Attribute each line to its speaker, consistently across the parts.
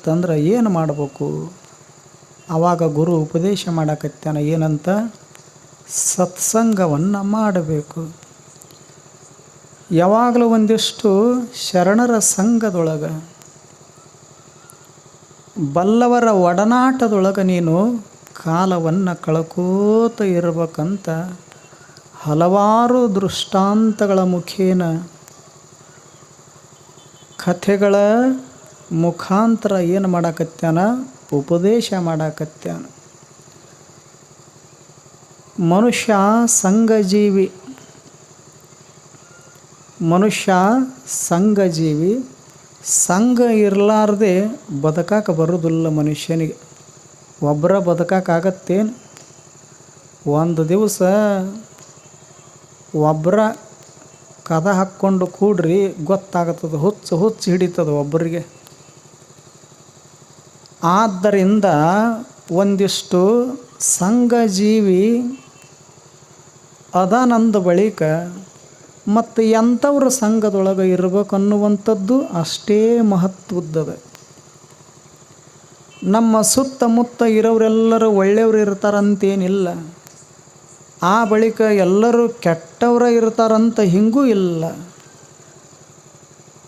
Speaker 1: ಇತ್ತಂದ್ರೆ ಏನು ಮಾಡಬೇಕು? ಆವಾಗ ಗುರು ಉಪದೇಶ ಮಾಡಕತ್ತಾನ ಏನಂತ? ಸತ್ಸಂಗವನ್ನು ಮಾಡಬೇಕು. ಯಾವಾಗಲೂ ಒಂದಿಷ್ಟು ಶರಣರ ಸಂಘದೊಳಗೆ, ಬಲ್ಲವರ ಒಡನಾಟದೊಳಗೆ ನೀನು ಕಾಲವನ್ನು ಕಳ್ಕೋತ ಇರಬೇಕಂತ ಹಲವಾರು ದೃಷ್ಟಾಂತಗಳ ಮುಖೇನ ಕಥೆಗಳ ಮುಖಾಂತರ ಏನು ಮಾಡಾಕತ್ಯಾನ? ಉಪದೇಶ ಮಾಡಾಕತ್ಯಾನ. ಮನುಷ್ಯ ಸಂಘಜೀವಿ. ಮನುಷ್ಯ ಸಂಘಜೀವಿ. ಸಂಘ ಇರಲಾರ್ದೆ ಬದುಕಕ್ಕೆ ಬರೋದಿಲ್ಲ ಮನುಷ್ಯನಿಗೆ. ಒಬ್ಬರ ಬದುಕಕ್ಕಾಗತ್ತೇನು ಒಂದು ದಿವಸ ಒಬ್ಬರ ಕದ ಹಾಕ್ಕೊಂಡು ಕೂಡ್ರಿ ಗೊತ್ತಾಗತ್ತದ, ಹುಚ್ಚು ಹುಚ್ಚು ಹಿಡಿತದ ಒಬ್ಬರಿಗೆ ಆದ್ದರಿಂದ ಒಂದಿಷ್ಟು ಸಂಘಜೀವಿ ಅದಾನಂದ ಬಳಿಕ ಮತ್ತು ಎಂಥವ್ರ ಸಂಘದೊಳಗೆ ಇರ್ಬೇಕು ಅನ್ನುವಂಥದ್ದು ಅಷ್ಟೇ ಮಹತ್ವದ್ದದ. ನಮ್ಮ ಸುತ್ತಮುತ್ತ ಇರೋರೆಲ್ಲರೂ ಒಳ್ಳೆಯವರು ಇರ್ತಾರಂತೇನಿಲ್ಲ. ಆ ಬಳಿಕ ಎಲ್ಲರೂ ಕೆಟ್ಟವರ ಇರ್ತಾರಂತ ಹಿಂಗೂ ಇಲ್ಲ.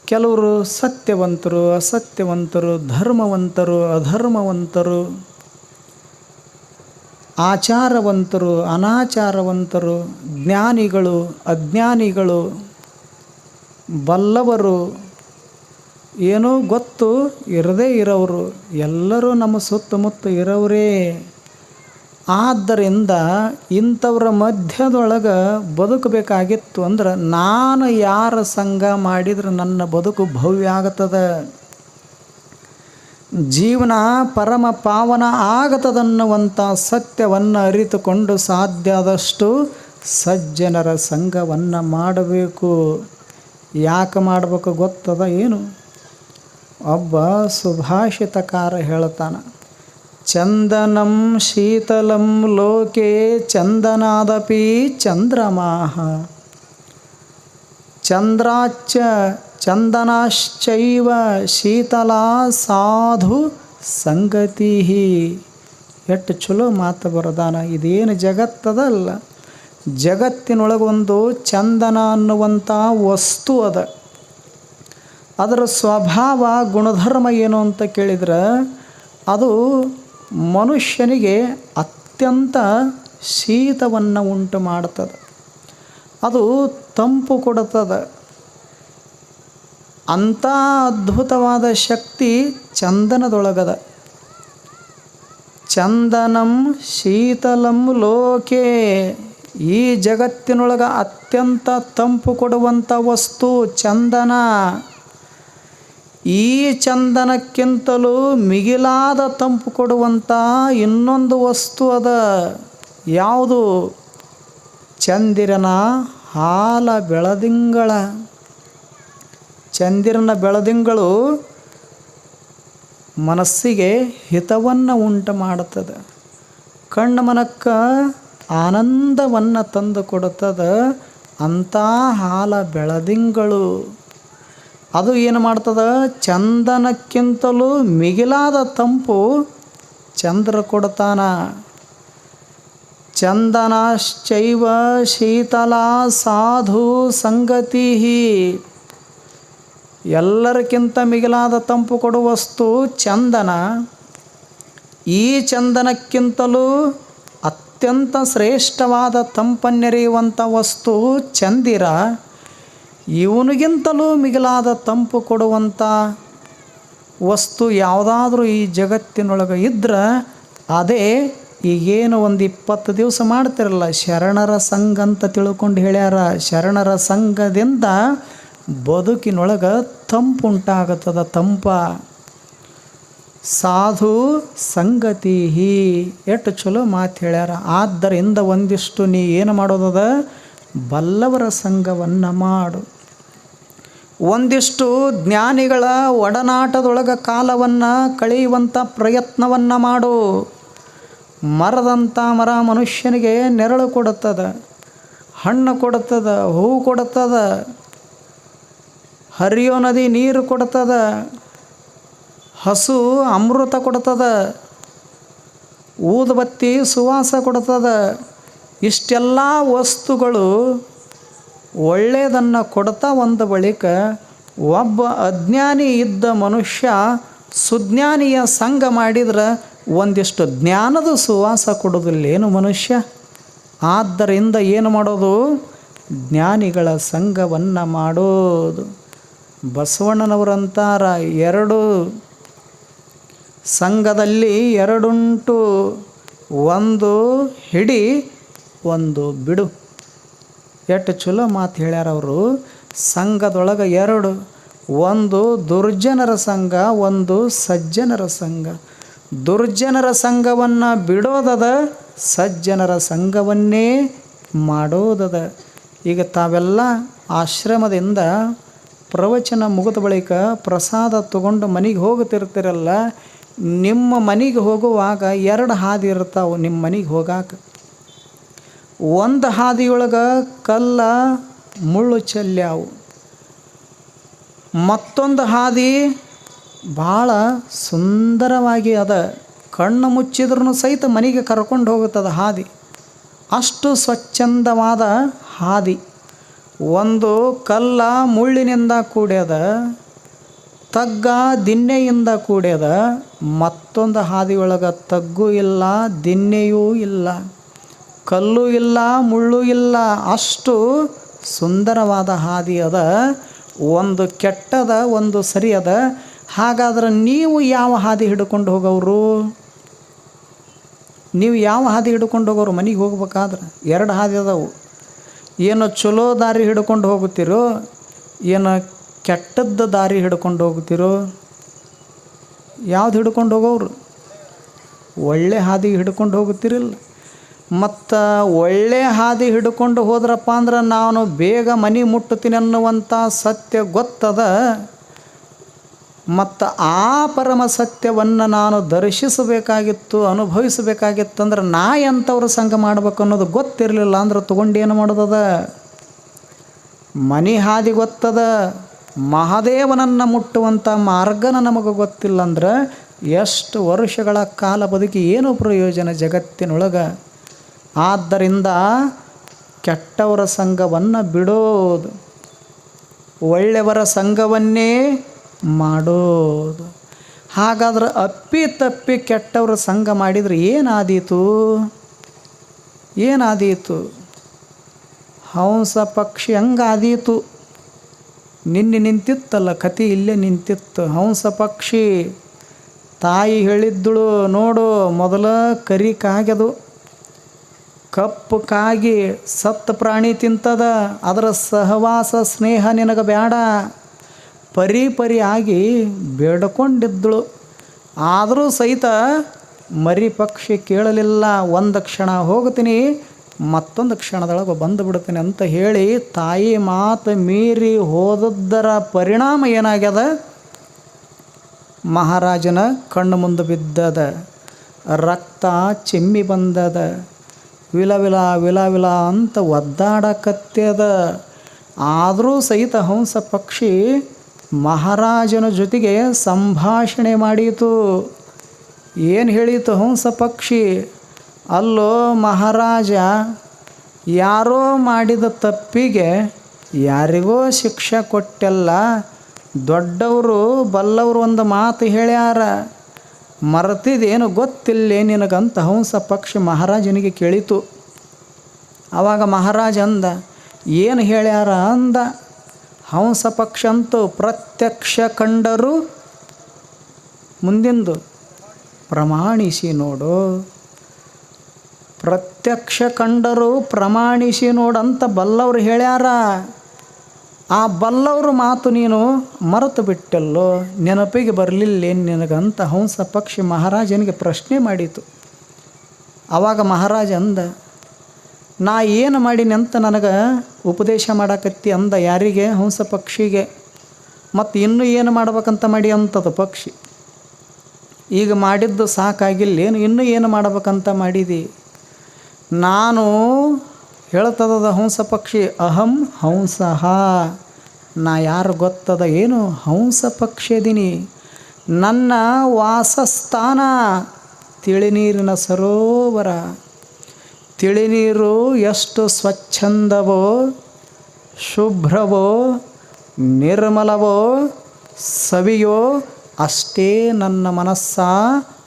Speaker 1: ಕೆಲವರು ಸತ್ಯವಂತರು, ಅಸತ್ಯವಂತರು, ಧರ್ಮವಂತರು, ಅಧರ್ಮವಂತರು, ಆಚಾರವಂತರು, ಅನಾಚಾರವಂತರು, ಜ್ಞಾನಿಗಳು, ಅಜ್ಞಾನಿಗಳು, ಬಲ್ಲವರು, ಏನೋ ಗೊತ್ತು ಇರದೇ ಇರೋರು ಎಲ್ಲರೂ ನಮ್ಮ ಸುತ್ತಮುತ್ತ ಇರೋರೇ ಆದ್ದರಿಂದ ಇಂಥವ್ರ ಮಧ್ಯದೊಳಗೆ ಬದುಕಬೇಕಾಗಿತ್ತು ಅಂದ್ರೆ ನಾನು ಯಾರ ಸಂಘ ಮಾಡಿದ್ರೆ ನನ್ನ ಬದುಕು ಭವ್ಯ ಆಗ್ತದೆ ಜೀವನ ಪರಮ ಪಾವನ ಆಗತದನ್ನುವಂಥ ಸತ್ಯವನ್ನು ಅರಿತುಕೊಂಡು ಸಾಧ್ಯ ಆದಷ್ಟು ಸಜ್ಜನರ ಸಂಘವನ್ನು ಮಾಡಬೇಕು. ಯಾಕೆ ಮಾಡಬೇಕು ಗೊತ್ತದ ಏನು? ಒಬ್ಬ ಸುಭಾಷಿತಕಾರ ಹೇಳ್ತಾನೆ ಚಂದನಂ ಶೀತಲಂ ಲೋಕೆ ಚಂದನಾದಪಿ ಚಂದ್ರಮಾಹ. ಚಂದ್ರಾಚ್ಚ ಚಂದನಾಶ್ಚೈವ ಶೀತಲ ಸಾಧು ಸಂಗತಿ. ಎಷ್ಟು ಚಲೋ ಮಾತು ಬರದಾನ ಇದೇನು ಜಗತ್ತದಲ್ಲ. ಜಗತ್ತಿನೊಳಗೊಂದು ಚಂದನ ಅನ್ನುವಂಥ ವಸ್ತು ಅದ. ಅದರ ಸ್ವಭಾವ ಗುಣಧರ್ಮ ಏನು ಅಂತ ಕೇಳಿದ್ರೆ ಅದು ಮನುಷ್ಯನಿಗೆ ಅತ್ಯಂತ ಶೀತವನ್ನು ಉಂಟು ಮಾಡ್ತದೆ. ಅದು ತಂಪು ಕೊಡುತ್ತದೆ ಅಂಥ ಅದ್ಭುತವಾದ ಶಕ್ತಿ ಚಂದನದೊಳಗದ. ಚಂದನಂ ಶೀತಲಂ ಲೋಕೆ, ಈ ಜಗತ್ತಿನೊಳಗೆ ಅತ್ಯಂತ ತಂಪು ಕೊಡುವಂಥ ವಸ್ತು ಚಂದನ. ಈ ಚಂದನಕ್ಕಿಂತಲೂ ಮಿಗಿಲಾದ ತಂಪು ಕೊಡುವಂಥ ಇನ್ನೊಂದು ವಸ್ತು ಅದ. ಯಾವುದು? ಚಂದಿರನ ಹಾಲ ಬೆಳದಿಂಗಳ. ಚಂದಿರನ ಬೆಳದಿಂಗಳು ಮನಸ್ಸಿಗೆ ಹಿತವನ್ನು ಉಂಟು ಮಾಡುತ್ತದೆ. ಕಣ್ಣು ಮನಕ್ಕೆ ಆನಂದವನ್ನು ತಂದು ಕೊಡುತ್ತದೆ ಅಂಥ ಹಾಲ ಬೆಳದಿಂಗಳು. ಅದು ಏನು ಮಾಡ್ತದ? ಚಂದನಕ್ಕಿಂತಲೂ ಮಿಗಿಲಾದ ತಂಪು ಚಂದ್ರ ಕೊಡ್ತಾನ. ಚಂದನಶ್ಚೈವ ಶೀತಲ ಸಾಧು ಸಂಗತಿ ಎಲ್ಲರಿಗಿಂತ ಮಿಗಿಲಾದ ತಂಪು ಕೊಡುವ ವಸ್ತು ಚಂದನ. ಈ ಚಂದನಕ್ಕಿಂತಲೂ ಅತ್ಯಂತ ಶ್ರೇಷ್ಠವಾದ ತಂಪನ್ನೆರೆಯುವಂಥ ವಸ್ತು ಚಂದಿರ. ಇವನಿಗಿಂತಲೂ ಮಿಗಿಲಾದ ತಂಪು ಕೊಡುವಂಥ ವಸ್ತು ಯಾವುದಾದ್ರೂ ಈ ಜಗತ್ತಿನೊಳಗೆ ಇದ್ರೆ ಅದೇ ಈಗೇನು ಒಂದು ಇಪ್ಪತ್ತು ದಿವಸ ಮಾಡ್ತಿರಲ್ಲ, ಶರಣರ ಸಂಘ ಅಂತ ತಿಳ್ಕೊಂಡು ಹೇಳ್ಯಾರ, ಶರಣರ ಸಂಘದಿಂದ ಬದುಕಿನೊಳಗೆ ತಂಪು ಉಂಟಾಗುತ್ತದ, ತಂಪ. ಸಾಧು ಸಂಗತಿ ಎಷ್ಟು ಚಲೋ ಮಾತು ಹೇಳ್ಯಾರ. ಆದ್ದರಿಂದ ಒಂದಿಷ್ಟು ನೀ ಏನು ಮಾಡೋದದ? ಬಲ್ಲವರ ಸಂಘವನ್ನು ಮಾಡು. ಒಂದಿಷ್ಟು ಜ್ಞಾನಿಗಳ ಒಡನಾಟದೊಳಗೆ ಕಾಲವನ್ನು ಕಳೆಯುವಂಥ ಪ್ರಯತ್ನವನ್ನು ಮಾಡು. ಮರದಂಥ ಮರ ಮನುಷ್ಯನಿಗೆ ನೆರಳು ಕೊಡುತ್ತದೆ, ಹಣ್ಣು ಕೊಡುತ್ತದೆ ಹೂವು ಕೊಡುತ್ತದೆ, ಹರಿಯೋ ನದಿ ನೀರು ಕೊಡ್ತದೆ ಹಸು ಅಮೃತ ಕೊಡ್ತದ ಊದುಬತ್ತಿ ಸುವಾಸ ಕೊಡ್ತದ ಇಷ್ಟೆಲ್ಲ ವಸ್ತುಗಳು ಒಳ್ಳೆಯದನ್ನು ಕೊಡ್ತಾ ಒಂದು ಬಳಿಕ ಒಬ್ಬ ಅಜ್ಞಾನಿ ಇದ್ದ ಮನುಷ್ಯ ಸುಜ್ಞಾನಿಯ ಸಂಘ ಮಾಡಿದ್ರೆ ಒಂದಿಷ್ಟು ಜ್ಞಾನದ ಸುವಾಸ ಕೊಡೋದಿಲ್ಲೇನು ಮನುಷ್ಯ? ಆದ್ದರಿಂದ ಏನು ಮಾಡೋದು? ಜ್ಞಾನಿಗಳ ಸಂಘವನ್ನು ಮಾಡೋದು. ಬಸವಣ್ಣನವರಂತಾರ ಎರಡು ಸಂಘದಲ್ಲಿ ಎರಡುಂಟು, ಒಂದು ಹಿಡಿ, ಒಂದು ಬಿಡು. ಎಷ್ಟು ಚಲೋ ಮಾತು ಹೇಳ್ಯಾರ ಅವರು. ಸಂಘದೊಳಗೆ ಎರಡು, ಒಂದು ದುರ್ಜನರ ಸಂಘ, ಒಂದು ಸಜ್ಜನರ ಸಂಘ. ದುರ್ಜನರ ಸಂಘವನ್ನು ಬಿಡೋದದ ಸಜ್ಜನರ ಸಂಘವನ್ನೇ ಮಾಡೋದದ. ಈಗ ತಾವೆಲ್ಲ ಆಶ್ರಮದಿಂದ ಪ್ರವಚನ ಮುಗಿದ ಬಳಿಕ ಪ್ರಸಾದ ತಗೊಂಡು ಮನೆಗೆ ಹೋಗುತ್ತಿರ್ತೀರಲ್ಲ ನಿಮ್ಮ ಮನೆಗೆ ಹೋಗುವಾಗ ಎರಡು ಹಾದಿ ಇರ್ತಾವೆ, ನಿಮ್ಮ ಮನೆಗೆ ಹೋಗಾಕ. ಒಂದು ಹಾದಿಯೊಳಗೆ ಕಲ್ಲ ಮುಳ್ಳು ಚೆಲ್ಯಾವು. ಮತ್ತೊಂದು ಹಾದಿ ಭಾಳ ಸುಂದರವಾಗಿ ಅದ. ಕಣ್ಣು ಮುಚ್ಚಿದ್ರೂ ಸಹಿತ ಮನೆಗೆ ಕರ್ಕೊಂಡು ಹೋಗುತ್ತದೆ ಹಾದಿ. ಅಷ್ಟು ಸ್ವಚ್ಛಂದವಾದ ಹಾದಿ. ಒಂದು ಕಲ್ಲ ಮುಳ್ಳಿನಿಂದ ಕೂಡ್ಯದ, ತಗ್ಗ ದಿನ್ನೆಯಿಂದ ಕೂಡ್ಯದ, ಮತ್ತೊಂದು ಹಾದಿಯೊಳಗೆ ತಗ್ಗು ಇಲ್ಲ ದಿನ್ನೆಯೂ ಇಲ್ಲ. ಕಲ್ಲು ಇಲ್ಲ, ಮುಳ್ಳು ಇಲ್ಲ, ಅಷ್ಟು ಸುಂದರವಾದ ಹಾದಿ ಅದ. ಒಂದು ಕೆಟ್ಟದ, ಒಂದು ಸರಿ ಅದ. ಹಾಗಾದ್ರೆ ನೀವು ಯಾವ ಹಾದಿ ಹಿಡ್ಕೊಂಡು ಹೋಗೋರು ನೀವು ಯಾವ ಹಾದಿ ಹಿಡ್ಕೊಂಡು ಹೋಗೋರು ಮನೆಗೆ ಹೋಗ್ಬೇಕಾದ್ರೆ ಎರಡು ಹಾದಿ ಅದಾವು. ಏನು ಚಲೋ ದಾರಿ ಹಿಡ್ಕೊಂಡು ಹೋಗುತ್ತೀರೋ, ಏನು ಕೆಟ್ಟದ್ದ ದಾರಿ ಹಿಡ್ಕೊಂಡು ಹೋಗುತ್ತೀರೋ, ಯಾವ್ದು ಹಿಡ್ಕೊಂಡು ಹೋಗೋರು ಒಳ್ಳೆ ಹಾದಿ ಹಿಡ್ಕೊಂಡು ಹೋಗುತ್ತೀರಿಲ್ಲ. ಮತ್ತು ಒಳ್ಳೆ ಹಾದಿ ಹಿಡ್ಕೊಂಡು ಹೋದ್ರಪ್ಪ ಅಂದ್ರೆ ನಾನು ಬೇಗ ಮನೆ ಮುಟ್ಟುತ್ತೀನಿ ಅನ್ನುವಂಥ ಸತ್ಯ ಗೊತ್ತದ? ಮತ್ತು ಆ ಪರಮ ಸತ್ಯವನ್ನು ನಾನು ದರ್ಶಿಸಬೇಕಾಗಿತ್ತು, ಅನುಭವಿಸಬೇಕಾಗಿತ್ತು ಅಂದ್ರೆ ನಾ ಎಂಥವ್ರ ಸಂಘ ಮಾಡ್ಬೇಕು ಅನ್ನೋದು ಗೊತ್ತಿರಲಿಲ್ಲ ಅಂದ್ರೆ ಏನು ಮಾಡೋದದ? ಮನೆ ಹಾದಿ ಗೊತ್ತದ? ಮಹಾದೇವನನ್ನು ಮುಟ್ಟುವಂಥ ಮಾರ್ಗನ ನಮಗೆ ಗೊತ್ತಿಲ್ಲ ಅಂದ್ರೆ ಎಷ್ಟು ವರ್ಷಗಳ ಕಾಲ ಬದುಕಿ ಏನು ಪ್ರಯೋಜನ ಜಗತ್ತಿನೊಳಗೆ? ಆದ್ದರಿಂದ ಕೆಟ್ಟವರ ಸಂಘವನ್ನು ಬಿಡೋದು, ಒಳ್ಳೆಯವರ ಸಂಘವನ್ನೇ ಮಾಡೋದು. ಹಾಗಾದ್ರೆ ಅಪ್ಪಿ ತಪ್ಪಿ ಕೆಟ್ಟವರ ಸಂಘ ಮಾಡಿದರೆ ಏನಾದೀತು? ಏನಾದೀತು? ಹಂಸ ಪಕ್ಷಿ ಹಂಗಾದೀತು. ನಿನ್ನೆ ನಿಂತಿತ್ತಲ್ಲ ಕತಿ ಇಲ್ಲೇ ನಿಂತಿತ್ತು. ಹಂಸ ಪಕ್ಷಿ ತಾಯಿ ಹೇಳಿದ್ದಳು ನೋಡು, ಮೊದಲ ಕರಿ ಕಾಗ್ಯದು ಕಪ್ಪು ಕಾಗಿ ಸತ್ತ ಪ್ರಾಣಿ ತಿಂತದ, ಅದರ ಸಹವಾಸ ಸ್ನೇಹ ನಿನಗೆ ಬೇಡ ಪರಿ ಪರಿ ಆಗಿ ಬೇಡ್ಕೊಂಡಿದ್ದಳು ಆದರೂ ಸಹಿತ ಮರಿ ಪಕ್ಷಿ ಕೇಳಲಿಲ್ಲ. ಒಂದು ಕ್ಷಣ ಹೋಗ್ತೀನಿ ಮತ್ತೊಂದು ಕ್ಷಣದೊಳಗೆ ಬಂದು ಬಿಡ್ತೀನಿ ಅಂತ ಹೇಳಿ ತಾಯಿ ಮಾತು ಮೀರಿ ಹೋದದ್ದರ ಪರಿಣಾಮ ಏನಾಗ್ಯದ? ಮಹಾರಾಜನ ಕಣ್ಣು ಮುಂದೆ ಬಿದ್ದದ, ರಕ್ತ ಚಿಮ್ಮಿ ಬಂದದ. ವಿಲ ವಿಲ ವಿಲ ವಿಲ ಅಂತ ಒದ್ದಾಡಕತ್ಯದ. ಆದರೂ ಸಹಿತ ಹಂಸ ಪಕ್ಷಿ ಮಹಾರಾಜನ ಜೊತೆಗೆ ಸಂಭಾಷಣೆ ಮಾಡೀತು. ಏನು ಹೇಳಿತು ಹಂಸ ಪಕ್ಷಿ? ಅಲ್ಲೋ ಮಹಾರಾಜ, ಯಾರೋ ಮಾಡಿದ ತಪ್ಪಿಗೆ ಯಾರಿಗೋ ಶಿಕ್ಷೆ ಕೊಟ್ಟೆಲ್ಲ ದೊಡ್ಡವರು ಬಲ್ಲವರು ಒಂದು ಮಾತು ಹೇಳ್ಯಾರ. ಮರ್ತಿದೇನು ಗೊತ್ತಿಲ್ಲೇ ನಿನಗಂತ ಹಂಸ ಪಕ್ಷಿ ಮಹಾರಾಜನಿಗೆ ಕೇಳಿತು. ಆವಾಗ ಮಹಾರಾಜ ಅಂದ, ಏನು ಹೇಳ್ಯಾರ? ಅಂದ, ಹಂಸ ಪಕ್ಷ ಅಂತೂ ಪ್ರತ್ಯಕ್ಷ ಕಂಡರು ಮುಂದಿಂದು ಪ್ರಮಾಣಿಸಿ ನೋಡು. ಪ್ರತ್ಯಕ್ಷ ಕಂಡರು ಪ್ರಮಾಣಿಸಿ ನೋಡಂತ ಬಲ್ಲವರು ಹೇಳ್ಯಾರ. ಆ ಬಲ್ಲವ್ರ ಮಾತು ನೀನು ಮರೆತು ಬಿಟ್ಟಲ್ಲೋ? ನೆನಪಿಗೆ ಬರಲಿಲ್ಲ ಏನು ನಿನಗಂತ? ಹಂಸ ಪಕ್ಷಿ ಮಹಾರಾಜನಿಗೆ ಪ್ರಶ್ನೆ ಮಾಡಿತು. ಆವಾಗ ಮಹಾರಾಜ ಅಂದ, ನಾ ಏನು ಮಾಡೀನಿ ಅಂತ ನನಗೆ ಉಪದೇಶ ಮಾಡಾಕತ್ತಿ ಅಂದ ಯಾರಿಗೆ? ಹಂಸ ಪಕ್ಷಿಗೆ. ಮತ್ತು ಇನ್ನೂ ಏನು ಮಾಡ್ಬೇಕಂತ ಮಾಡಿ ಅಂತದ ಪಕ್ಷಿ? ಈಗ ಮಾಡಿದ್ದು ಸಾಕಾಗಿಲ್ಲ. ಏನು, ಇನ್ನೂ ಏನು ಮಾಡ್ಬೇಕಂತ ಮಾಡಿದಿ? ನಾನು ಹೇಳ್ತದದ ಹಂಸ ಪಕ್ಷಿ, ಅಹಂ ಹಂಸಃ. ನಾ ಯಾರು ಗೊತ್ತದ ಏನು? ಹಂಸ ಪಕ್ಷಿ ಅದೀನಿ ನನ್ನ ವಾಸಸ್ಥಾನ, ತಿಳಿನೀರಿನ ಸರೋವರ. ತಿಳಿನೀರು ಎಷ್ಟು ಸ್ವಚ್ಛಂದವೋ, ಶುಭ್ರವೋ, ನಿರ್ಮಲವೋ, ಸವಿಯೋ, ಅಷ್ಟೇ ನನ್ನ ಮನಸ್ಸ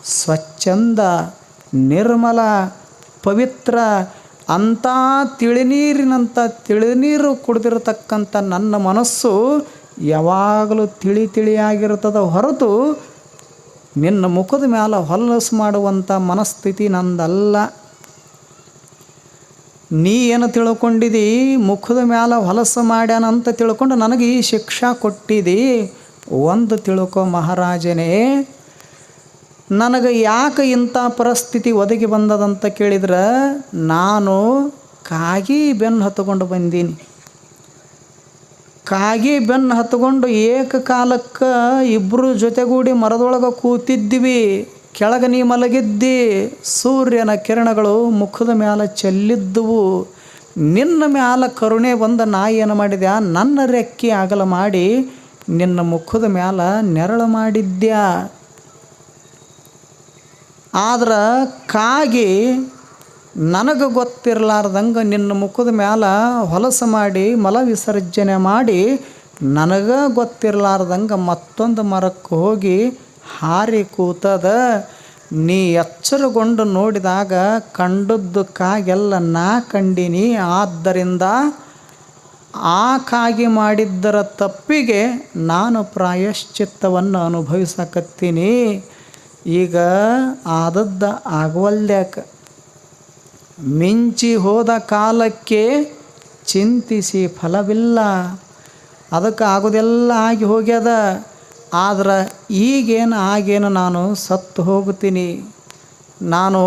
Speaker 1: ಸ್ವಚ್ಛಂದ, ನಿರ್ಮಲ, ಪವಿತ್ರ ಅಂಥ ತಿಳಿನೀರಿನಂಥ ತಿಳಿನೀರು ಕುಡಿದಿರತಕ್ಕಂಥ ನನ್ನ ಮನಸ್ಸು ಯಾವಾಗಲೂ ತಿಳಿ ತಿಳಿಯಾಗಿರ್ತದ ಹೊರತು ನಿನ್ನ ಮುಖದ ಮೇಲೆ ಹೊಲಸು ಮಾಡುವಂಥ ಮನಸ್ಥಿತಿ ನಂದಲ್ಲ. ನೀ ಏನು ತಿಳ್ಕೊಂಡಿದಿ? ಮುಖದ ಮ್ಯಾಲೆ ಹೊಲಸು ಮಾಡ್ಯಾನಂತ ತಿಳ್ಕೊಂಡು ನನಗೆ ಈ ಶಿಕ್ಷಾ ಕೊಟ್ಟಿದಿ? ಒಂದು ತಿಳ್ಕೊ ಮಹಾರಾಜನೇ ನನಗೆ ಯಾಕೆ ಇಂಥ ಪರಿಸ್ಥಿತಿ ಒದಗಿ ಬಂದದಂತ ಕೇಳಿದ್ರೆ ನಾನು ಕಾಗಿ ಬೆನ್ನು ಹತ್ಕೊಂಡು ಬಂದೀನಿ. ಕಾಗಿ ಬೆನ್ನು ಹತ್ಕೊಂಡು ಏಕಕಾಲಕ್ಕೆ ಇಬ್ಬರು ಜೊತೆಗೂಡಿ ಮರದೊಳಗೆ ಕೂತಿದ್ವಿ. ಕೆಳಗೆ ನೀ ಮಲಗಿದ್ದಿ. ಸೂರ್ಯನ ಕಿರಣಗಳು ಮುಖದ ಮ್ಯಾಲ ಚೆಲ್ಲಿದ್ದುವು. ನಿನ್ನ ಮ್ಯಾಲ ಕರುಣೆ ಬಂದ ನಾಯಿ ಏನು ಮಾಡಿದ್ಯಾ? ನನ್ನ ರೆಕ್ಕೆ ಅಗಲ ಮಾಡಿ ನಿನ್ನ ಮುಖದ ಮ್ಯಾಲ ನೆರಳು ಮಾಡಿದ್ಯಾ? ಆದ್ರೆ ಕಾಗಿ ನನಗೆ ಗೊತ್ತಿರಲಾರ್ದಂಗೆ ನಿನ್ನ ಮುಖದ ಮ್ಯಾಲ ಹೊಲಸು ಮಾಡಿ, ಮಲ ವಿಸರ್ಜನೆ ಮಾಡಿ ನನಗೆ ಗೊತ್ತಿರಲಾರ್ದಂಗೆ ಮತ್ತೊಂದು ಮರಕ್ಕೆ ಹೋಗಿ ಹಾರಿ ಕೂತದ. ನೀ ಎಚ್ಚರಗೊಂಡು ನೋಡಿದಾಗ ಕಂಡದ್ದು ಕಾಗೆಲ್ಲ ನಾ ಕಂಡಿನಿ. ಆದ್ದರಿಂದ ಆ ಕಾಗಿ ಮಾಡಿದ್ದರ ತಪ್ಪಿಗೆ ನಾನು ಪ್ರಾಯಶ್ಚಿತ್ತವನ್ನು ಅನುಭವಿಸಕತ್ತೀನಿ. ಈಗ ಆದದ್ದ ಆಗವಲ್ದ್ಯಾಕ? ಮಿಂಚಿ ಹೋದ ಕಾಲಕ್ಕೆ ಚಿಂತಿಸಿ ಫಲವಿಲ್ಲ. ಅದಕ್ಕೆ ಆಗೋದೆಲ್ಲ ಆಗಿ ಹೋಗ್ಯದ. ಆದ್ರೆ ಈಗೇನು ಆಗೇನು ನಾನು ಸತ್ತು ಹೋಗುತ್ತೀನಿ. ನಾನು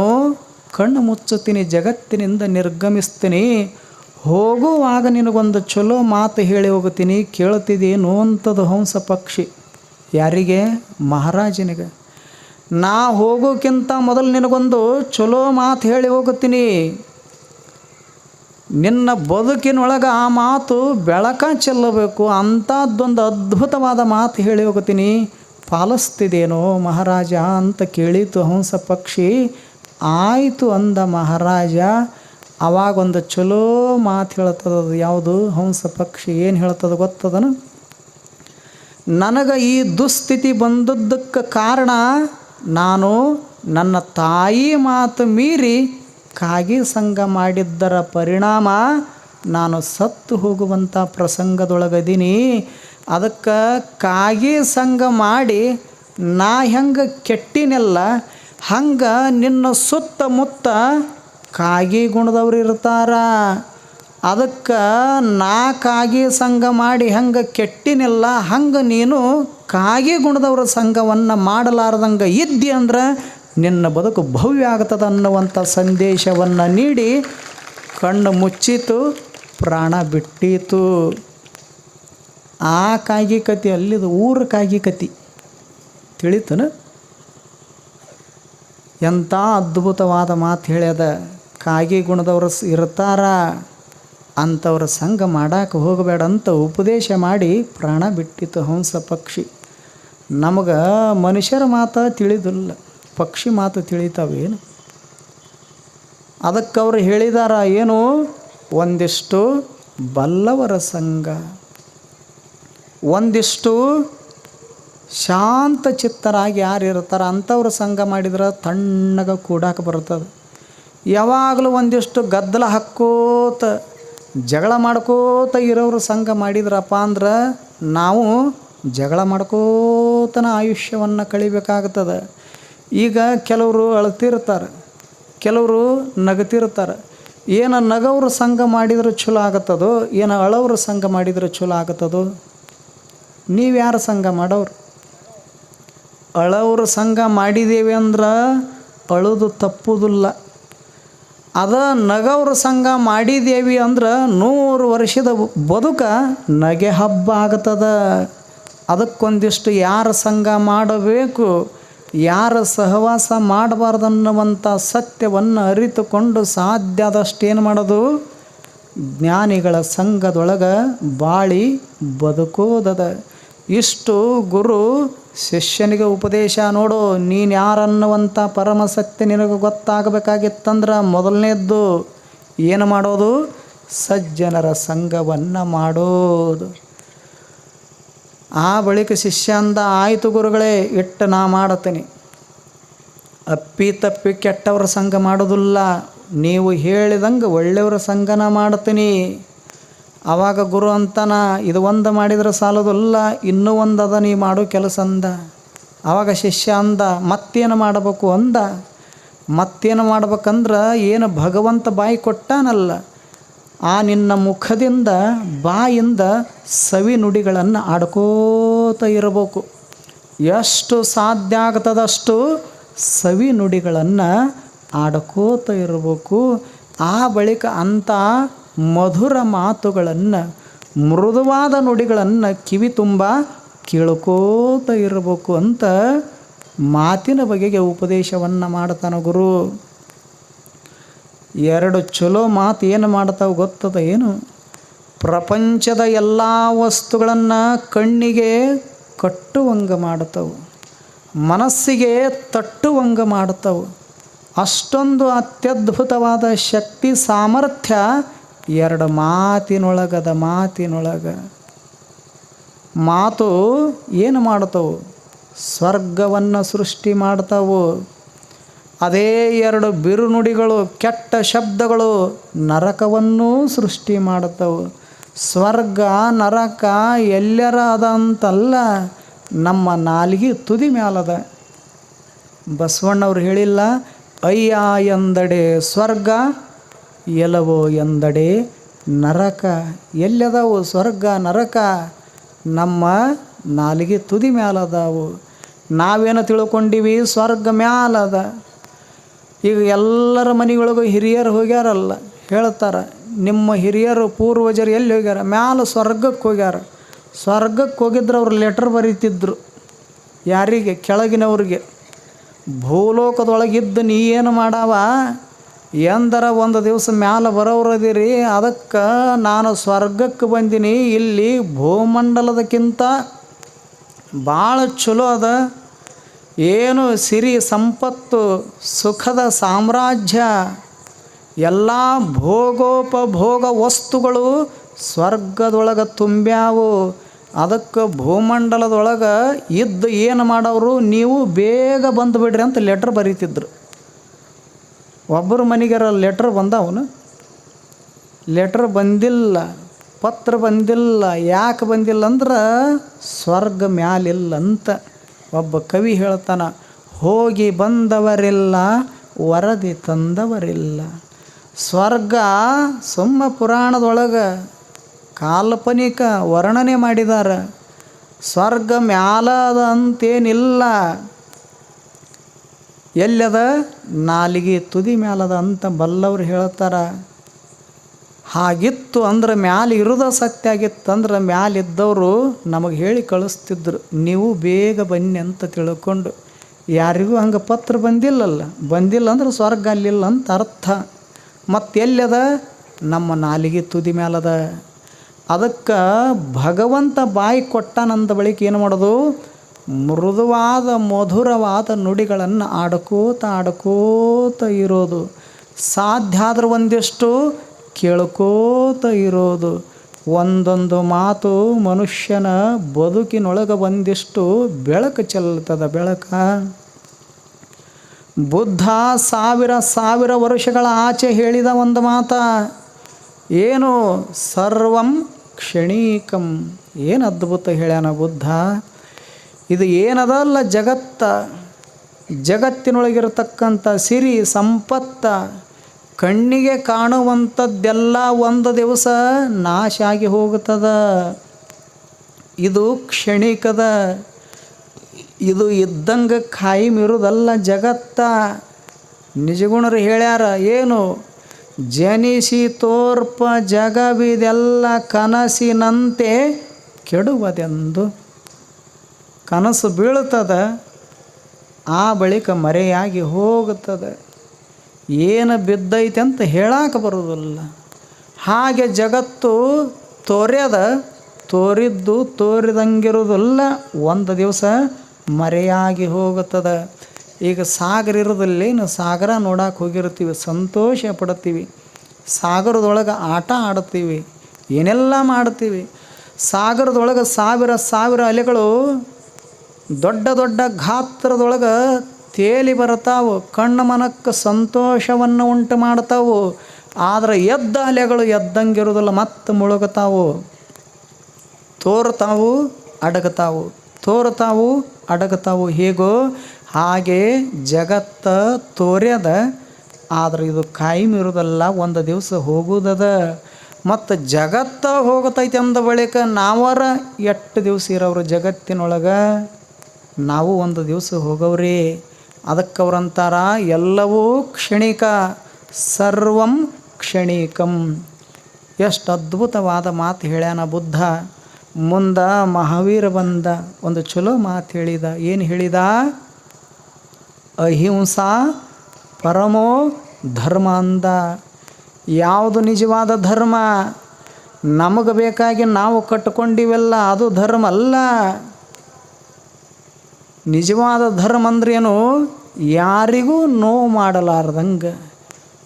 Speaker 1: ಕಣ್ಣು ಮುಚ್ಚುತ್ತೀನಿ, ಜಗತ್ತಿನಿಂದ ನಿರ್ಗಮಿಸ್ತೀನಿ. ಹೋಗುವಾಗ ನಿನಗೊಂದು ಚಲೋ ಮಾತು ಹೇಳಿ ಹೋಗುತ್ತೀನಿ ಕೇಳ್ತಿದ್ದೀನೋ ಅಂಥದ್ದು ಹಂಸ ಪಕ್ಷಿ. ಯಾರಿಗೆ? ಮಹಾರಾಜನಿಗೆ. ನಾ ಹೋಗೋಕ್ಕಿಂತ ಮೊದಲು ನಿನಗೊಂದು ಚಲೋ ಮಾತು ಹೇಳಿ ಹೋಗುತ್ತೀನಿ. ನಿನ್ನ ಬದುಕಿನೊಳಗೆ ಆ ಮಾತು ಬೆಳಕ ಚೆಲ್ಲಬೇಕು ಅಂಥದ್ದೊಂದು ಅದ್ಭುತವಾದ ಮಾತು ಹೇಳಿ ಹೋಗುತ್ತೀನಿ. ಪಾಲಿಸ್ತಿದೇನೋ ಮಹಾರಾಜ ಅಂತ ಕೇಳಿತು ಹಂಸ ಪಕ್ಷಿ. ಆಯಿತು ಅಂದ ಮಹಾರಾಜ, ಅವಾಗೊಂದು ಚಲೋ ಮಾತು ಹೇಳ್ತದದು ಯಾವುದು? ಹಂಸ ಪಕ್ಷಿ ಏನು ಹೇಳ್ತದ ಗೊತ್ತದನು? ನನಗೆ ಈ ದುಸ್ಥಿತಿ ಬಂದದ್ದಕ್ಕೆ ಕಾರಣ ನಾನು ನನ್ನ ತಾಯಿ ಮಾತು ಮೀರಿ ಕಾಗಿ ಸಂಘ ಮಾಡಿದ್ದರ ಪರಿಣಾಮ ನಾನು ಸತ್ತು ಹೋಗುವಂಥ ಪ್ರಸಂಗದೊಳಗದೀನಿ. ಅದಕ್ಕೆ ಕಾಗಿ ಸಂಘ ಮಾಡಿ ನಾ ಹೆಂಗೆ ಕೆಟ್ಟಿನೆಲ್ಲ, ಹಂಗೆ ನಿನ್ನ ಸುತ್ತಮುತ್ತ ಕಾಗಿ ಗುಣದವ್ರು ಇರ್ತಾರ. ಅದಕ್ಕೆ ನಾ ಕಾಗಿ ಸಂಘ ಮಾಡಿ ಹಂಗೆ ಕೆಟ್ಟಿನೆಲ್ಲ, ಹಂಗೆ ನೀನು ಕಾಗಿ ಗುಣದವರ ಸಂಘವನ್ನು ಮಾಡಲಾರ್ದಂಗೆ ಇದ್ದಿ ಅಂದ್ರೆ ನಿನ್ನ ಬದುಕು ಭವ್ಯ ಆಗ್ತದ ಅನ್ನುವಂಥ ಸಂದೇಶವನ್ನು ನೀಡಿ ಕಣ್ಣು ಮುಚ್ಚಿತು, ಪ್ರಾಣ ಬಿಟ್ಟಿತು. ಆ ಕಾಗಿ ಕತಿ ಅಲ್ಲಿದು ಊರ ಕಾಗಿ ಕತಿ. ತಿಳಿತನ? ಎಂಥ ಅದ್ಭುತವಾದ ಮಾತು ಹೇಳ್ಯದ, ಕಾಗಿ ಗುಣದವರು ಇರ್ತಾರ ಅಂಥವ್ರ ಸಂಘ ಮಾಡಕ್ಕೆ ಹೋಗಬೇಡ ಅಂತ ಉಪದೇಶ ಮಾಡಿ ಪ್ರಾಣ ಬಿಟ್ಟಿತು ಹಂಸ ಪಕ್ಷಿ. ನಮಗೆ ಮನುಷ್ಯರ ಮಾತು ತಿಳಿದಿಲ್ಲ, ಪಕ್ಷಿ ಮಾತು ತಿಳಿತಾವೇನು ಅದಕ್ಕೆ ಅವರು ಹೇಳಿದಾರ ಏನು? ಒಂದಿಷ್ಟು ಬಲ್ಲವರ ಸಂಘ, ಒಂದಿಷ್ಟು ಶಾಂತ ಚಿತ್ತರಾಗಿ ಯಾರು ಇರ್ತಾರೆ ಅಂಥವ್ರ ಸಂಘ ಮಾಡಿದ್ರೆ ತಣ್ಣಗೆ ಕೂಡಾಕ ಬರ್ತದೆ. ಯಾವಾಗಲೂ ಒಂದಿಷ್ಟು ಗದ್ದಲ ಹಾಕೋತ, ಜಗಳ ಮಾಡ್ಕೋತ ಇರೋರು ಸಂಘ ಮಾಡಿದ್ರಪ್ಪ ಅಂದ್ರೆ ನಾವು ಜಗಳ ಮಾಡ್ಕೋತನ ಆಯುಷ್ಯವನ್ನು ಕಳಿಬೇಕಾಗ್ತದೆ. ಈಗ ಕೆಲವರು ಅಳ್ತಿರ್ತಾರೆ, ಕೆಲವರು ನಗತಿರ್ತಾರೆ. ಏನು ನಗವ್ರ ಸಂಘ ಮಾಡಿದ್ರೆ ಚಲೋ ಆಗತ್ತದೋ, ಏನು ಅಳವ್ರ ಸಂಘ ಮಾಡಿದ್ರೆ ಚಲೋ ಆಗತ್ತದೋ? ನೀವು ಯಾರ ಸಂಘ ಮಾಡೋರು ಅಳವ್ರ ಸಂಘ ಮಾಡಿದ್ದೇವೆ ಅಂದ್ರೆ ಅಳದು ತಪ್ಪುದಿಲ್ಲ. ಅದ ನಗವ್ರ ಸಂಘ ಮಾಡಿದೇವಿ ಅಂದ್ರೆ ನೂರು ವರ್ಷದ ಬದುಕ ನಗೆ ಹಬ್ಬ ಆಗ್ತದ ಅದಕ್ಕೊಂದಿಷ್ಟು ಯಾರ ಸಂಘ ಮಾಡಬೇಕು, ಯಾರ ಸಹವಾಸ ಮಾಡಬಾರ್ದನ್ನುವಂಥ ಸತ್ಯವನ್ನು ಅರಿತುಕೊಂಡು ಸಾಧ್ಯ ಆದಷ್ಟು ಏನು ಮಾಡೋದು? ಜ್ಞಾನಿಗಳ ಸಂಘದೊಳಗೆ ಬಾಳಿ ಬದುಕೋದದ. ಇಷ್ಟು ಗುರು ಶಿಷ್ಯನಿಗೆ ಉಪದೇಶ ನೋಡು, ನೀನು ಯಾರನ್ನುವಂಥ ಪರಮ ಸತ್ಯ ನಿನಗೆ ಗೊತ್ತಾಗಬೇಕಾಗಿತ್ತಂದ್ರೆ ಮೊದಲನೇದ್ದು ಏನು ಮಾಡೋದು? ಸಜ್ಜನರ ಸಂಘವನ್ನು ಮಾಡೋದು. ಆ ಬಳಿಕ ಶಿಷ್ಯ ಅಂದ ಆಯಿತು ಗುರುಗಳೇ, ಇಟ್ಟು ನಾ ಮಾಡತೀನಿ ಅಪ್ಪಿ ತಪ್ಪಿ ಕೆಟ್ಟವರ ಸಂಘ ಮಾಡೋದಿಲ್ಲ. ನೀವು ಹೇಳಿದಂಗೆ ಒಳ್ಳೆಯವರ ಸಂಘನ ಮಾಡ್ತೀನಿ ಆವಾಗ ಗುರು ಅಂತನ, ಇದು ಒಂದು ಮಾಡಿದರೆ ಸಾಲದಲ್ಲ, ಇನ್ನೂ ಒಂದು ಅದ, ನೀ ಮಾಡೋ ಕೆಲಸ ಅಂದ. ಆವಾಗ ಶಿಷ್ಯ ಅಂದ, ಮತ್ತೇನು ಮಾಡಬೇಕು? ಅಂದ. ಮತ್ತೇನು ಮಾಡ್ಬೇಕಂದ್ರೆ, ಏನು ಭಗವಂತ ಬಾಯಿ ಕೊಟ್ಟಾನಲ್ಲ. ಆ ನಿನ್ನ ಮುಖದಿಂದ, ಬಾಯಿಂದ ಸವಿ ನುಡಿಗಳನ್ನು ಆಡ್ಕೋತ ಇರಬೇಕು. ಎಷ್ಟು ಸಾಧ್ಯ ಆಗ್ತದಷ್ಟು ಸವಿ ನುಡಿಗಳನ್ನು ಆಡ್ಕೋತ ಇರಬೇಕು. ಆ ಬಳಿಕ ಅಂಥ ಮಧುರ ಮಾತುಗಳನ್ನು, ಮೃದುವಾದ ನುಡಿಗಳನ್ನು ಕಿವಿ ತುಂಬ ಕೇಳ್ಕೋತ ಇರಬೇಕು ಅಂತ ಮಾತಿನ ಬಗೆಗೆ ಉಪದೇಶವನ್ನು ಮಾಡ್ತಾನೆ ಗುರು. ಎರಡು ಚಲೋ ಮಾತು ಏನು ಮಾಡ್ತಾವೆ ಗೊತ್ತದ ಏನು? ಪ್ರಪಂಚದ ಎಲ್ಲ ವಸ್ತುಗಳನ್ನು ಕಣ್ಣಿಗೆ ಕಟ್ಟುವಂಗ ಮಾಡ್ತವು, ಮನಸ್ಸಿಗೆ ತಟ್ಟುವಂಗ ಮಾಡ್ತವು. ಅಷ್ಟೊಂದು ಅತ್ಯದ್ಭುತವಾದ ಶಕ್ತಿ ಸಾಮರ್ಥ್ಯ ಎರಡು ಮಾತಿನೊಳಗದ ಮಾತಿನೊಳಗ. ಮಾತು ಏನು ಮಾಡ್ತವು? ಸ್ವರ್ಗವನ್ನು ಸೃಷ್ಟಿ ಮಾಡ್ತಾವು. ಅದೇ ಎರಡು ಬಿರುನುಡಿಗಳು, ಕೆಟ್ಟ ಶಬ್ದಗಳು ನರಕವನ್ನೂ ಸೃಷ್ಟಿ ಮಾಡುತ್ತವೆ. ಸ್ವರ್ಗ, ನರಕ ಎಲ್ಲರ ಅದಂತಲ್ಲ ನಮ್ಮ ನಾಲಿಗೆ ತುದಿ ಮ್ಯಾಲದ. ಬಸವಣ್ಣವ್ರು ಹೇಳಿಲ್ಲ ಅಯ್ಯ ಎಂದಡೆ ಸ್ವರ್ಗ ಎಲವೋ ಎಂದಡೆ ನರಕ. ಎಲ್ಲದವು? ಸ್ವರ್ಗ, ನರಕ ನಮ್ಮ ನಾಲಿಗೆ ತುದಿ ಮ್ಯಾಲದಾವು. ನಾವೇನು ತಿಳ್ಕೊಂಡಿವಿ? ಸ್ವರ್ಗ ಮ್ಯಾಲದ. ಈಗ ಎಲ್ಲರ ಮನೆಯೊಳಗೂ ಹಿರಿಯರು ಹೋಗ್ಯಾರಲ್ಲ, ಹೇಳ್ತಾರೆ, ನಿಮ್ಮ ಹಿರಿಯರು ಪೂರ್ವಜರು ಎಲ್ಲಿ ಹೋಗ್ಯಾರ? ಮ್ಯಾಲ ಸ್ವರ್ಗಕ್ಕೆ ಹೋಗ್ಯಾರ. ಸ್ವರ್ಗಕ್ಕೆ ಹೋಗಿದ್ರೆ ಅವ್ರು ಲೆಟ್ರ್ ಬರೀತಿದ್ರು. ಯಾರಿಗೆ? ಕೆಳಗಿನವ್ರಿಗೆ. ಭೂಲೋಕದೊಳಗಿದ್ದು ನೀ ಏನು ಮಾಡವ? ಎಂದರ ಒಂದು ದಿವಸ ಮ್ಯಾಲ ಬರೋರದಿರಿ ಅದಕ್ಕೆ ನಾನು ಸ್ವರ್ಗಕ್ಕೆ ಬಂದೀನಿ, ಇಲ್ಲಿ ಭೂಮಂಡಲದಕ್ಕಿಂತ ಭಾಳ ಚಲೋ ಅದ. ಏನು ಸಿರಿ ಸಂಪತ್ತು, ಸುಖದ ಸಾಮ್ರಾಜ್ಯ, ಎಲ್ಲ ಭೋಗೋಪಭೋಗ ವಸ್ತುಗಳು ಸ್ವರ್ಗದೊಳಗೆ ತುಂಬ್ಯಾವು. ಅದಕ್ಕೆ ಭೂಮಂಡಲದೊಳಗೆ ಇದ್ದು ಏನು ಮಾಡೋರು ನೀವು ಬೇಗ ಬಂದುಬಿಡ್ರಿ ಅಂತ ಲೆಟ್ರ್ ಬರೀತಿದ್ರು. ಒಬ್ಬರು ಮನೆಗಾರ ಲೆಟ್ರ್ ಬಂದವನು. ಲೆಟ್ರ್ ಬಂದಿಲ್ಲ, ಪತ್ರ ಬಂದಿಲ್ಲ, ಯಾಕೆ ಬಂದಿಲ್ಲ ಅಂದ್ರೆ ಸ್ವರ್ಗ ಮ್ಯಾಲಿಲ್ಲ ಅಂತ ಒಬ್ಬ ಕವಿ ಹೇಳ್ತಾನ, ಹೋಗಿ ಬಂದವರಿಲ್ಲ, ವರದಿ ತಂದವರಿಲ್ಲ. ಸ್ವರ್ಗ ಸುಮ್ಮ ಪುರಾಣದೊಳಗೆ, ಕಾಲ್ಪನಿಕ ವರ್ಣನೆ ಮಾಡಿದ್ದಾರೆ ಸ್ವರ್ಗ ಮ್ಯಾಲದ ಅಂತೇನಿಲ್ಲ. ಎಲ್ಲದ ನಾಲಿಗೆ ತುದಿ ಮ್ಯಾಲದ ಅಂತ ಬಲ್ಲವ್ರು ಹೇಳ್ತಾರ. ಹಾಗಿತ್ತು ಅಂದ್ರೆ ಮ್ಯಾಲೆ ಇರೋದ ಸತ್ಯ ಆಗಿತ್ತು ಅಂದ್ರೆ ಮ್ಯಾಲಿದ್ದವರು ನಮಗೆ ಹೇಳಿ ಕಳಿಸ್ತಿದ್ರು. ನೀವು ಬೇಗ ಬನ್ನಿ ಅಂತ ತಿಳ್ಕೊಂಡು. ಯಾರಿಗೂ ಹಂಗೆ ಪತ್ರ ಬಂದಿಲ್ಲಲ್ಲ. ಬಂದಿಲ್ಲ ಅಂದ್ರೆ ಸ್ವರ್ಗ ಅಲ್ಲಿಲ್ಲ ಅಂತ ಅರ್ಥ. ಮತ್ತು ಎಲ್ಲದ? ನಮ್ಮ ನಾಲಿಗೆ ತುದಿ ಮ್ಯಾಲದ. ಅದಕ್ಕೆ ಭಗವಂತ ಬಾಯಿ ಕೊಟ್ಟನಂದ ಬಳಿಕ ಏನು ಮಾಡೋದು? ಮೃದುವಾದ, ಮಧುರವಾದ ನುಡಿಗಳನ್ನು ಆಡ್ಕೋತ ಆಡ್ಕೋತ ಇರೋದು. ಸಾಧ್ಯ ಆದ್ರೆ ಒಂದಿಷ್ಟು ಕೇಳ್ಕೋತ ಇರೋದು. ಒಂದೊಂದು ಮಾತು ಮನುಷ್ಯನ ಬದುಕಿನೊಳಗೆ ಒಂದಿಷ್ಟು ಬೆಳಕು ಚೆಲ್ತದ ಬೆಳಕ. ಬುದ್ಧ ಸಾವಿರ ಸಾವಿರ ವರ್ಷಗಳ ಆಚೆ ಹೇಳಿದ ಒಂದು ಮಾತ, ಏನು ಸರ್ವಂ ಕ್ಷಣೀಕಂ. ಏನು ಅದ್ಭುತ ಹೇಳ್ಯಾನ ಬುದ್ಧ. ಇದು ಏನದಲ್ಲ ಜಗತ್ತ. ಜಗತ್ತಿನೊಳಗಿರತಕ್ಕಂಥ ಸಿರಿ, ಸಂಪತ್ತ. ಕಣ್ಣಿಗೆ ಕಾಣುವಂಥದ್ದೆಲ್ಲ ಒಂದು ದಿವಸ ನಾಶ ಆಗಿ ಹೋಗುತ್ತದ. ಇದು ಕ್ಷಣಿಕದ, ಇದು ಇದ್ದಂಗೆ ಖಾಯಿಮ್ ಇರುವುದಲ್ಲ ಜಗತ್ತ. ನಿಜಗುಣರು ಹೇಳ್ಯಾರ, ಏನು? ಜನಿಸಿ ತೋರ್ಪ ಜಗವಿದೆಲ್ಲ ಕನಸಿನಂತೆ ಕೆಡುವುದೆಂದು. ಕನಸು ಬೀಳುತ್ತದೆ, ಆ ಬಳಿಕ ಮರೆಯಾಗಿ ಹೋಗುತ್ತದೆ. ಏನು ಬಿದ್ದೈತೆ ಅಂತ ಹೇಳಾಕ ಬರೋದಿಲ್ಲ ಹಾಗೆ ಜಗತ್ತು ತೋರ್ಯದ, ತೋರಿದ್ದು ತೋರಿದಂಗಿರೋದಿಲ್ಲ ಒಂದು ದಿವಸ ಮರೆಯಾಗಿ ಹೋಗುತ್ತದೆ. ಈಗ ಸಾಗರ ಇರೋದಿಲ್ಲೇನು ಸಾಗರ ನೋಡಕ್ಕೆ ಹೋಗಿರ್ತೀವಿ ಸಂತೋಷ ಪಡ್ತೀವಿ ಸಾಗರದೊಳಗೆ ಆಟ ಆಡ್ತೀವಿ ಏನೆಲ್ಲ ಮಾಡ್ತೀವಿ ಸಾಗರದೊಳಗೆ ಸಾವಿರ ಸಾವಿರ ಅಲೆಗಳು ದೊಡ್ಡ ದೊಡ್ಡ ಗಾತ್ರದೊಳಗೆ ತೇಲಿ ಬರ್ತಾವು, ಕಣ್ಣು ಮನಕ್ಕೆ ಸಂತೋಷವನ್ನು ಉಂಟು ಮಾಡ್ತಾವು. ಆದರೆ ಎದ್ದ ಅಲೆಗಳು ಎದ್ದಂಗಿರುವುದಿಲ್ಲ ಮತ್ತೆ ಮುಳುಗುತ್ತಾವು ತೋರ್ತಾವು, ಅಡಗತಾವು. ತೋರ್ತಾವು, ಅಡಗತಾವು. ಹೇಗೋ, ಹಾಗೆ ಜಗತ್ತ ತೋರ್ಯದ, ಆದರೆ ಇದು ಕಾಯಂ ಇರೋದಲ್ಲ, ಒಂದು ದಿವಸ ಹೋಗುವುದದ ಮತ್ತು ಜಗತ್ತ ಹೋಗತೈತಿ ಅಂದ ಬಳಿಕ ನಾವರ ಎಷ್ಟು ದಿವಸ ಇರೋರು ಜಗತ್ತಿನೊಳಗೆ? ನಾವು ಒಂದು ದಿವಸ ಹೋಗವ್ರಿ. ಅದಕ್ಕೆ ಅವರಂತಾರ ಎಲ್ಲವೂ ಕ್ಷಣಿಕ, ಸರ್ವಂ ಕ್ಷಣಿಕಂ. ಎಷ್ಟು ಅದ್ಭುತವಾದ ಮಾತು ಹೇಳ್ಯಾನ ಬುದ್ಧ. ಮುಂದ ಮಹಾವೀರ ಬಂದ, ಒಂದು ಚಲೋ ಮಾತು ಹೇಳಿದ. ಏನು ಹೇಳಿದ? ಅಹಿಂಸಾ ಪರಮೋ ಧರ್ಮ ಅಂದ. ಯಾವುದು ನಿಜವಾದ ಧರ್ಮ? ನಮಗೆ ಬೇಕಾಗಿ ನಾವು ಕಟ್ಕೊಂಡಿವೆಲ್ಲ ಅದು ಧರ್ಮ ಅಲ್ಲ. ನಿಜವಾದ ಧರ್ಮ ಅಂದ್ರೇನು? ಯಾರಿಗೂ ನೋವು ಮಾಡಲಾರ್ದಂಗೆ,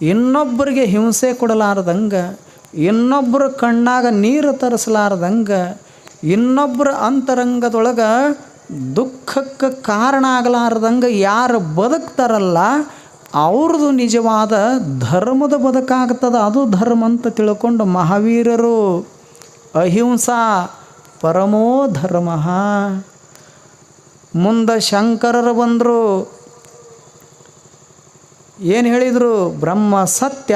Speaker 1: ಇನ್ನೊಬ್ಬರಿಗೆ ಹಿಂಸೆ ಕೊಡಲಾರ್ದಂಗೆ, ಇನ್ನೊಬ್ಬರ ಕಣ್ಣಾಗ ನೀರು ತರಿಸಲಾರ್ದಂಗೆ, ಇನ್ನೊಬ್ಬರ ಅಂತರಂಗದೊಳಗೆ ದುಃಖಕ್ಕೆ ಕಾರಣ ಆಗಲಾರ್ದಂಗೆ ಯಾರು ಬದುಕ್ತಾರಲ್ಲ ಅವ್ರದ್ದು ನಿಜವಾದ ಧರ್ಮದ ಬದುಕಾಗ್ತದ ಅದು ಧರ್ಮ ಅಂತ ತಿಳ್ಕೊಂಡು ಮಹಾವೀರರು, ಅಹಿಂಸಾ ಪರಮೋ ಧರ್ಮ. ಮುಂದೆ ಶಂಕರರು ಬಂದರು ಏನು ಹೇಳಿದರು? ಬ್ರಹ್ಮ ಸತ್ಯ,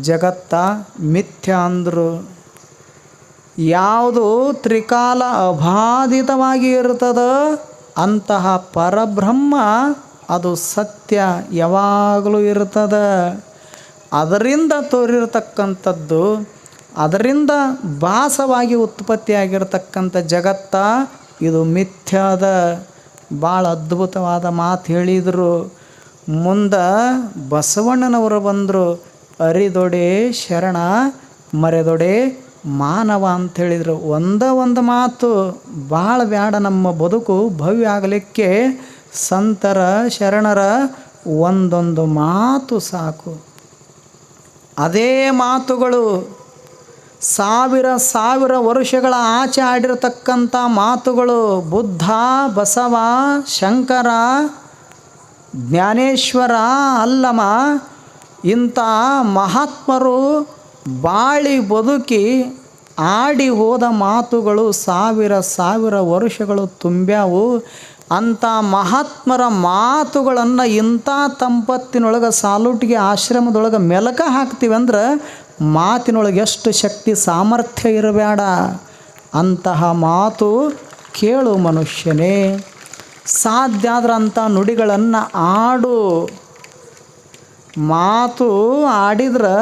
Speaker 1: ಜಗತ್ತ ಮಿಥ್ಯ ಅಂದರು. ಯಾವುದು ತ್ರಿಕಾಲ ಅಬಾಧಿತವಾಗಿ ಇರ್ತದ ಅಂತಹ ಪರಬ್ರಹ್ಮ ಅದು ಸತ್ಯ ಯಾವಾಗಲೂ ಇರ್ತದ. ಅದರಿಂದ ತೋರಿರ್ತಕ್ಕಂಥದ್ದು, ಅದರಿಂದ ಭಾಸವಾಗಿ ಉತ್ಪತ್ತಿಯಾಗಿರ್ತಕ್ಕಂಥ ಜಗತ್ತ ಇದು ಮಿಥ್ಯಾದ ಭಾಳ ಅದ್ಭುತವಾದ ಮಾತು ಹೇಳಿದರು. ಮುಂದೆ ಬಸವಣ್ಣನವರು ಬಂದರು, ಅರಿದೊಡೆ ಶರಣ, ಮರೆದೊಡೆ ಮಾನವ ಅಂತ ಹೇಳಿದರು. ಒಂದ ಒಂದು ಮಾತು ಭಾಳ ಬ್ಯಾಡ ನಮ್ಮ ಬದುಕು ಭವ್ಯ ಆಗಲಿಕ್ಕೆ. ಸಂತರ ಶರಣರ ಒಂದೊಂದು ಮಾತು ಸಾಕು. ಅದೇ ಮಾತುಗಳು ಸಾವಿರ ಸಾವಿರ ವರ್ಷಗಳ ಆಚೆ ಆಡಿರತಕ್ಕಂಥ ಮಾತುಗಳು ಬುದ್ಧ, ಬಸವ, ಶಂಕರ ಜ್ಞಾನೇಶ್ವರ ಅಲ್ಲಮ್ಮ, ಇಂಥ ಮಹಾತ್ಮರು ಬಾಳಿ ಬದುಕಿ ಆಡಿ ಹೋದ ಮಾತುಗಳು ಸಾವಿರ ಸಾವಿರ ವರ್ಷಗಳು ತುಂಬ್ಯಾವು. ಅಂಥ ಮಹಾತ್ಮರ ಮಾತುಗಳನ್ನು ಇಂಥ ತಂಪತ್ತಿನೊಳಗೆ ಸಾಲುಟಿಗೆ ಆಶ್ರಮದೊಳಗೆ ಮೆಲಕ ಹಾಕ್ತೀವಿ ಅಂದ್ರೆ ಮಾತಿನೊಳಗೆ ಎಷ್ಟು ಶಕ್ತಿ ಸಾಮರ್ಥ್ಯ ಇರಬೇಡ ಅಂತಹ ಮಾತು ಕೇಳು ಮನುಷ್ಯನೇ. ಸಾಧ್ಯ ಆದ್ರಂಥ ನುಡಿಗಳನ್ನು ಆಡು. ಮಾತು ಆಡಿದ್ರೆ